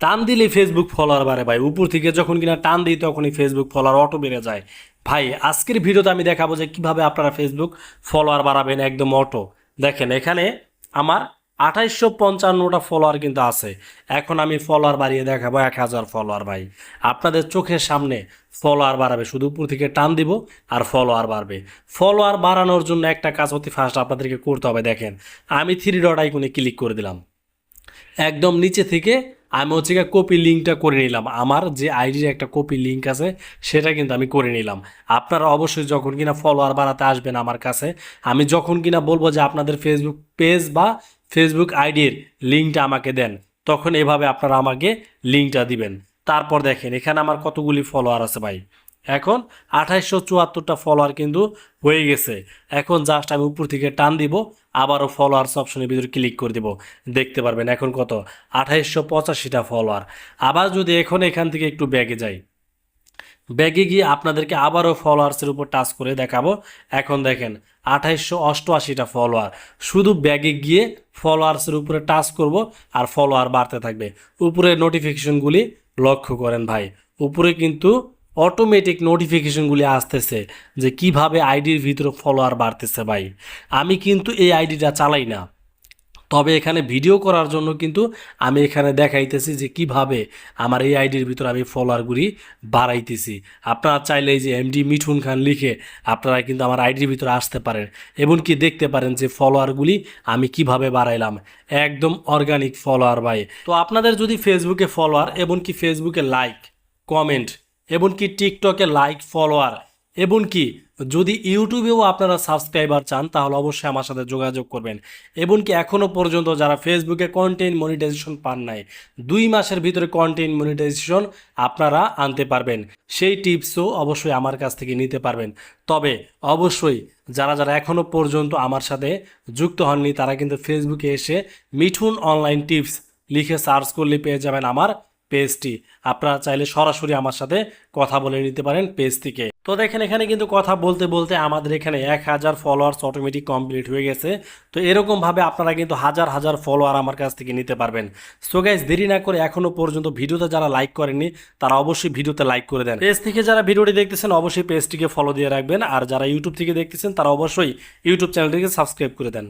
টান দিলে Facebook follower বাড়ে ভাই। উপর থেকে যখন কিনা টান দিই তখনই ফেসবুক ফলোয়ার অটো বেড়ে যায়। ভাই, আজকের ভিডিওতে আমি দেখাবো যে কীভাবে আপনারা ফেসবুক ফলোয়ার বাড়াবেন একদম অটো দেখেন, এখানে আমার আঠাইশশো পঞ্চান্নটা ফলোয়ার কিন্তু আছে। এখন আমি ফলোয়ার বাড়িয়ে দেখাবো এক হাজার ফলোয়ার ভাই। আপনাদের চোখের সামনে ফলোয়ার বাড়াবে। শুধু উপর থেকে টান দিব আর ফলোয়ার বাড়বে। ফলোয়ার বাড়ানোর জন্য একটা কাজ অতি ফার্স্ট আপনাদেরকে করতে হবে। দেখেন, আমি থ্রি ডট আইকনে ক্লিক করে দিলাম। একদম নিচে থেকে আমি হচ্ছে গিয়ে কপি লিঙ্কটা করে নিলাম। আমার যে আইডির একটা কপি লিঙ্ক আছে, সেটা কিন্তু আমি করে নিলাম। আপনারা অবশ্যই যখন কিনা ফলোয়ার বাড়াতে আসবেন আমার কাছে, আমি যখন কিনা বলব যে আপনাদের ফেসবুক পেজ বা ফেসবুক আইডির লিঙ্কটা আমাকে দেন, তখন এভাবে আপনারা আমাকে লিঙ্কটা দিবেন। তারপর দেখেন, এখানে আমার কতগুলি ফলোয়ার আছে ভাই? এখন আঠাইশশো চুয়াত্তরটা ফলোয়ার কিন্তু হয়ে গেছে। এখন জাস্ট আমি উপর থেকে টান দিব, আবারও ফলোয়ার্স অপশনের ভিতরে ক্লিক করে দিব। দেখতে পারবেন এখন কত? আঠাইশশো পঁচাশিটা ফলোয়ার আবার যদি এখন এখান থেকে একটু ব্যাগে যাই ব্যাগে গিয়ে আপনাদেরকে আবারও ফলোয়ার্সের উপর টাচ করে দেখাবো। এখন দেখেন, আঠাইশশো অষ্টআশিটা ফলোয়ার শুধু ব্যাগে গিয়ে ফলোয়ার্সের উপরে টাচ করব আর ফলোয়ার বাড়তে থাকবে। উপরে নোটিফিকেশনগুলি লক্ষ্য করেন ভাই। উপরে কিন্তু অটোমেটিক নোটিফিকেশনগুলি আসতেছে যে কীভাবে আইডির ভিতরে ফলোয়ার বাড়তেছে ভাই। আমি কিন্তু এই আইডিটা চালাই না। তবে এখানে ভিডিও করার জন্য কিন্তু আমি এখানে দেখাইতেছি যে কীভাবে আমার এই আইডির ভিতর আমি ফলোয়ারগুলি বাড়াইতেছি। আপনারা চাইলে যে এমডি মিঠুন খান লিখে আপনারা কিন্তু আমার আইডির ভিতরে আসতে পারেন। এবং কি দেখতে পারেন যে ফলোয়ারগুলি আমি কীভাবে বাড়াইলাম। একদম অর্গানিক ফলোয়ার ভাই। তো আপনাদের যদি ফেসবুকে ফলোয়ার এমনকি ফেসবুকে লাইক কমেন্ট এমনকি টিকটকে লাইক ফলোয়ার এমনকি যদি ইউটিউবেও আপনারা সাবস্ক্রাইবার চান, তাহলে অবশ্যই আমার সাথে যোগাযোগ করবেন। এমনকি এখনও পর্যন্ত যারা ফেসবুকে কন্টেন্ট মনিটাইজেশন পান নাই, দুই মাসের ভিতরে কন্টেন্ট মনিটাইজেশন আপনারা আনতে পারবেন। সেই টিপসও অবশ্যই আমার কাছ থেকে নিতে পারবেন। তবে অবশ্যই যারা যারা এখনও পর্যন্ত আমার সাথে যুক্ত হননি, তারা কিন্তু ফেসবুকে এসে মিঠুন অনলাইন টিপস লিখে সার্চ করলে পেয়ে যাবেন আমার পেজটি। আপনারা চাইলে সরাসরি আমার সাথে কথা বলে নিতে পারেন পেজ থেকে তো দেখেন, এখানে কিন্তু কথা বলতে বলতে আমাদের এখানে এক হাজার ফলোয়ার্স অটোমেটিক কমপ্লিট হয়ে গেছে। তো এরকমভাবে আপনারা কিন্তু হাজার হাজার ফলোয়ার আমার কাছ থেকে নিতে পারবেন। সো গাইজ দেরি না করে এখনও পর্যন্ত ভিডিওতে যারা লাইক করেননি, তারা অবশ্যই ভিডিওতে লাইক করে দেন। পেজ থেকে যারা ভিডিওটি দেখতেছেন, অবশ্যই পেজটিকে ফলো দিয়ে রাখবেন। আর যারা ইউটিউব থেকে দেখতেছেন, তারা অবশ্যই ইউটিউব চ্যানেলটিকে সাবস্ক্রাইব করে দেন।